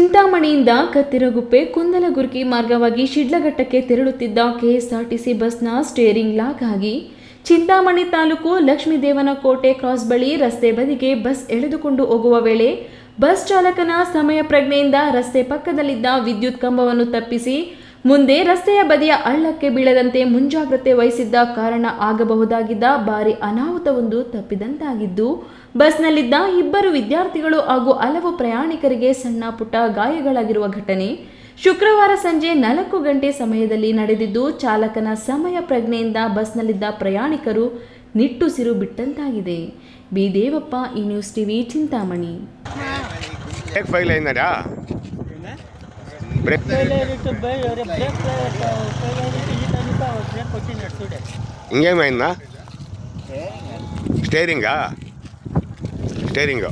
ಚಿಂತಾಮಣಿಯಿಂದ ಕತ್ತಿರಗುಪ್ಪೆ ಕುಂದಲಗುರ್ಕಿ ಮಾರ್ಗವಾಗಿ ಶಿಡ್ಲಘಟ್ಟಕ್ಕೆ ತೆರಳುತ್ತಿದ್ದ ಕೆಎಸ್ಆರ್ಟಿಸಿ ಬಸ್ನ ಸ್ಟೇರಿಂಗ್ ಲಾಕ್ ಆಗಿ ಚಿಂತಾಮಣಿ ತಾಲೂಕು ಲಕ್ಷ್ಮೀದೇವನಕೋಟೆ ಕ್ರಾಸ್ ಬಳಿ ರಸ್ತೆ ಬದಿಗೆ ಬಸ್ ಎಳೆದುಕೊಂಡು ಹೋಗುವ ವೇಳೆ ಬಸ್ ಚಾಲಕನ ಸಮಯ ಪ್ರಜ್ಞೆಯಿಂದ ರಸ್ತೆ ಪಕ್ಕದಲ್ಲಿದ್ದ ವಿದ್ಯುತ್ ಕಂಬವನ್ನು ತಪ್ಪಿಸಿ ಮುಂದೆ ರಸ್ತೆಯ ಬದಿಯ ಹಳ್ಳಕ್ಕೆ ಬೀಳದಂತೆ ಮುಂಜಾಗ್ರತೆ ವಹಿಸಿದ್ದ ಕಾರಣ ಆಗಬಹುದಾಗಿದ್ದ ಭಾರಿ ಅನಾಹುತವೊಂದು ತಪ್ಪಿದಂತಾಗಿದ್ದು, ಬಸ್ನಲ್ಲಿದ್ದ ಇಬ್ಬರು ವಿದ್ಯಾರ್ಥಿಗಳು ಹಾಗೂ ಹಲವು ಪ್ರಯಾಣಿಕರಿಗೆ ಸಣ್ಣ ಪುಟ್ಟ ಗಾಯಗಳಾಗಿರುವ ಘಟನೆ ಶುಕ್ರವಾರ ಸಂಜೆ ನಾಲ್ಕು ಗಂಟೆ ಸಮಯದಲ್ಲಿ ನಡೆದಿದ್ದು, ಚಾಲಕನ ಸಮಯ ಪ್ರಜ್ಞೆಯಿಂದ ಬಸ್ನಲ್ಲಿದ್ದ ಪ್ರಯಾಣಿಕರು ನಿಟ್ಟುಸಿರು ಬಿಟ್ಟಂತಾಗಿದೆ. ಬಿ ದೇವಪ್ಪ ಈ ನ್ಯೂಸ್ ಟಿವಿ ಚಿಂತಾಮಣಿ. ಬ್ರೇಕ್ ಹಿಂಗೆ ಮೈನ್ನ ಸ್ಟೇರಿಂಗಾ ಸ್ಟೇರಿಂಗು